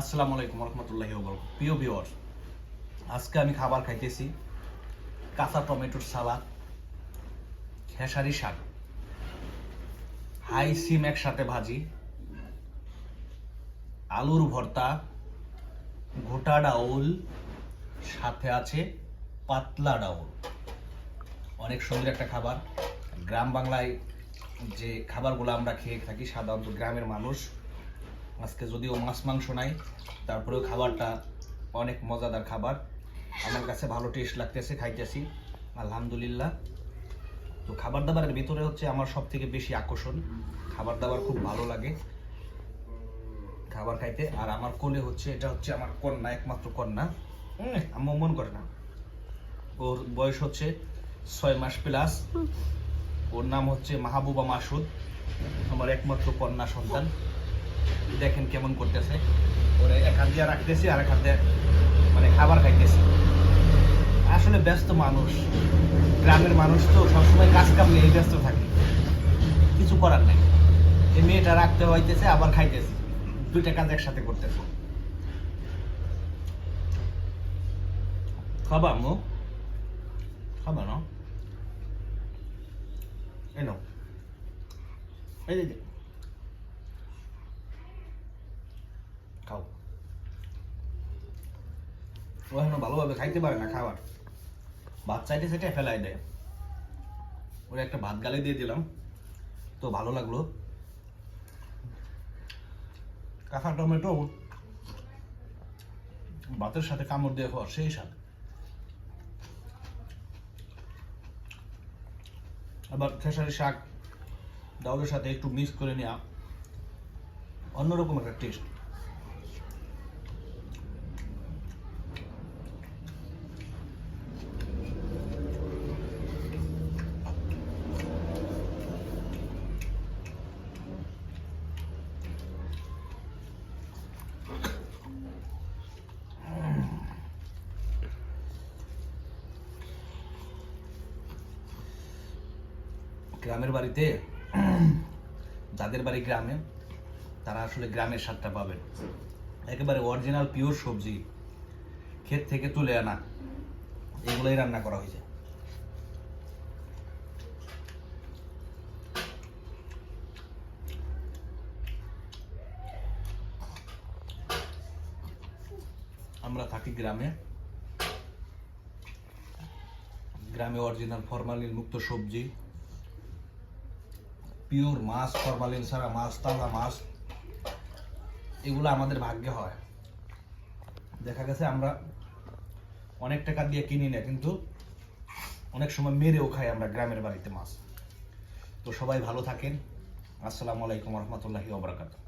আসসালামু আলাইকুম রহমতুল্লাহি প্রিয় বিওর আজকে আমি খাবার খাইতেছি কাঁচা টমেটোর সালাদ, খেসারি শাক। হাই সিম একসাথে ভাজি, আলুর ভর্তা, গোটা ডাউল, সাথে আছে পাতলা ডাউল। অনেক সুন্দর একটা খাবার। গ্রাম বাংলায় যে খাবারগুলো আমরা খেয়ে থাকি, সাধারণত গ্রামের মানুষ আজকে যদিও মাছ মাংস নাই তারপরেও খাবারটা অনেক মজাদার খাবার। আমার কাছে ভালো টেস্ট লাগতেছে খাইতেছি আলহামদুলিল্লাহ। তো খাবার দাবারের ভিতরে হচ্ছে আমার সব থেকে বেশি আকর্ষণ। খাবার দাবার খুব ভালো লাগে খাবার খাইতে। আর আমার কোলে হচ্ছে এটা হচ্ছে আমার কন্যা একমাত্র কন্যা। হুম, আম্মু মন করে না। ওর বয়স হচ্ছে ছয় মাস প্লাস। ওর নাম হচ্ছে মাহবুবা মাসুদ আমার একমাত্র কন্যা সন্তান। দেখেন কেমন করতেছে ওরে এক হাত দিয়ে রাখতেছি আর এক হাত মানে খাবার খাইতেছি। আসলে ব্যস্ত মানুষ, গ্রামের মানুষ তো সবসময় কাজ কাম নিয়ে ব্যস্ত থাকে। কিছু করার নাই। এই মেয়েটা রাখতে হইতেছে, আবার খাইতেছে। দুইটা কাজ একসাথে করতেছে। খাবা, আম্মু? খাবা না এই নাও। এই যে খাও ও এখনও ভালোভাবে খাইতে পারে না খাবার। ভাত চাইতে সেটা ফেলাই দেয়। ওরে একটা ভাত গালে দিয়ে দিলাম। তো ভালো লাগল। কাঁচা টমেটো, ভাতের সাথে কামড় দিয়ে খাওয়ার সেই স্বাদ। আবার খেসারি শাক, ডাউলের সাথে একটু মিক্স করে নেওয়া অন্যরকম একটা টেস্ট গ্রামের বাড়িতে, যাদের বাড়ি গ্রামে, তারা আসলে গ্রামের স্বাদটা পাবেন একেবারে অরিজিনাল পিওর সবজি, ক্ষেত থেকে তুলে আনা, এগুলোই রান্না করা হয়েছে। আমরা থাকি গ্রামে। গ্রামে অরিজিনাল ফরমালিন মুক্ত সবজি। পিওর মাছ, ফরমালিন ছাড়া মাছ, তাজা মাছ, এগুলো আমাদের ভাগ্যে হয়। দেখা গেছে আমরা অনেক টাকা দিয়ে কিনি না, কিন্তু অনেক সময় মেরেও খাই আমরা গ্রামের বাড়িতে মাছ। তো সবাই ভালো থাকেন। আসসালামু আলাইকুম রহমতুল্লাহি ওবরাকাতুহ